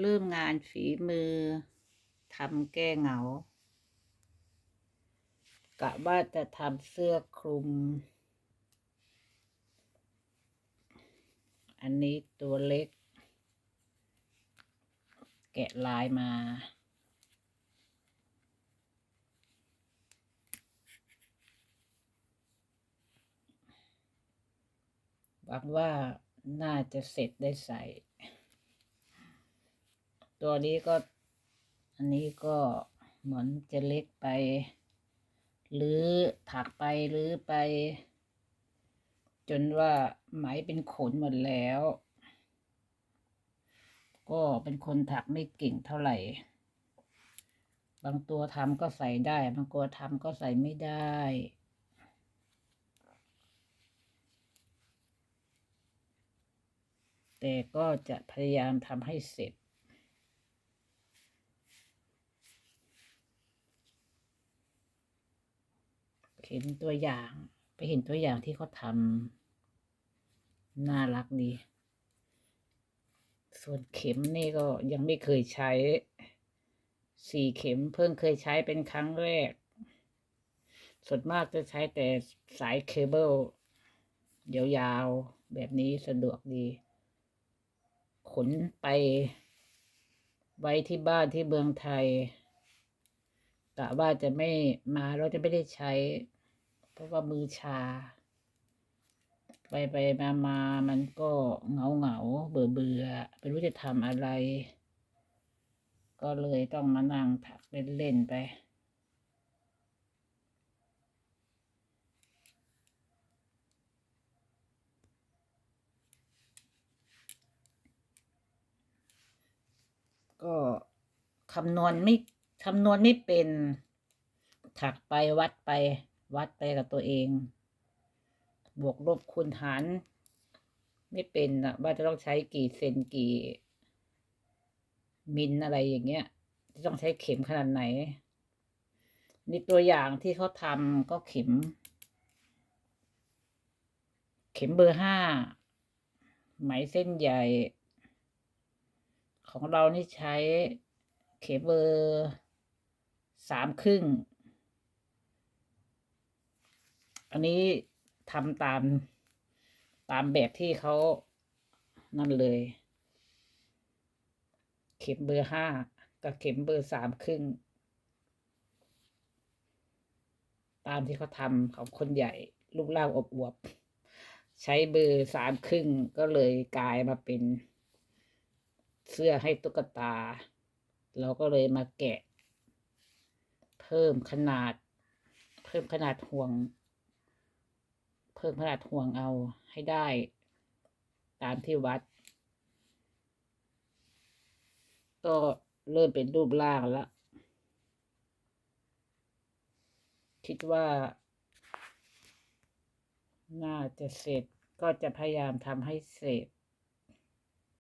เริ่มงานฝีมือทำแก้เหงา กะว่าจะทำเสื้อคลุม อันนี้ตัวเล็ก แกะลายมาหวังว่าน่าจะเสร็จได้ใส่ ตัวนี้ก็ อันนี้ก็เหมือนจะเล็กไป หรือถักไปหรือไป จนว่าไหมเป็นขนหมดแล้ว ก็เป็นคนถักไม่เก่งเท่าไหร่ บางตัวทำก็ใส่ได้ บางตัวทำก็ใส่ไม่ได้แต่ก็จะพยายามทำให้เสร็จ เห็นตัวอย่าง ไปเห็นตัวอย่างที่เขาทำน่ารักดี ส่วนเข็มนี่ก็ยังไม่เคยใช้ สี่เข็มเพิ่งเคยใช้เป็นครั้งแรก ส่วนมากจะใช้แต่สายเคเบิลยาวๆ แบบนี้สะดวกดี ขนไปไว้ที่บ้านที่เมืองไทยกะว่าจะไม่มาเราจะไม่ได้ใช้ เพราะว่ามือชา ไปไปมามามันก็เหงาเหงาเบื่อเบื่อไม่รู้จะทำอะไร ก็เลยต้องมานั่งถักเล่นๆไปก็คำนวณไม่คำนวณไม่เป็นถักไปวัดไป วัดไปกับตัวเอง บวกลบคูณหาร ไม่เป็นอะว่าจะต้องใช้กี่เซนกี่ มิลอะไรอย่างเงี้ย จะต้องใช้เข็มขนาดไหนนี่ตัวอย่างที่เขาทำก็เข็ม เข็มเบอร์ห้าไหมเส้นใหญ่ ของเรานี่ใช้เข็มเบอร์สามครึ่ง อันนี้ทำตามตามแบบที่เขานั่นเลย เข็มเบอร์ห้ากับเข็มเบอร์สามครึ่ง ตามที่เขาทำของคนใหญ่รูปร่างอบอวบ ใช้เบอร์สามครึ่งก็เลยกลายมาเป็น เสื้อให้ตุ๊กตา เราก็เลยมาแกะ เพิ่มขนาด เพิ่มขนาดห่วง เพิ่มขนาดห่วงเอาให้ได้ ตามที่วัด ก็เริ่มเป็นรูปร่างแล้ว คิดว่า น่าจะเสร็จก็จะพยายามทำให้เสร็จ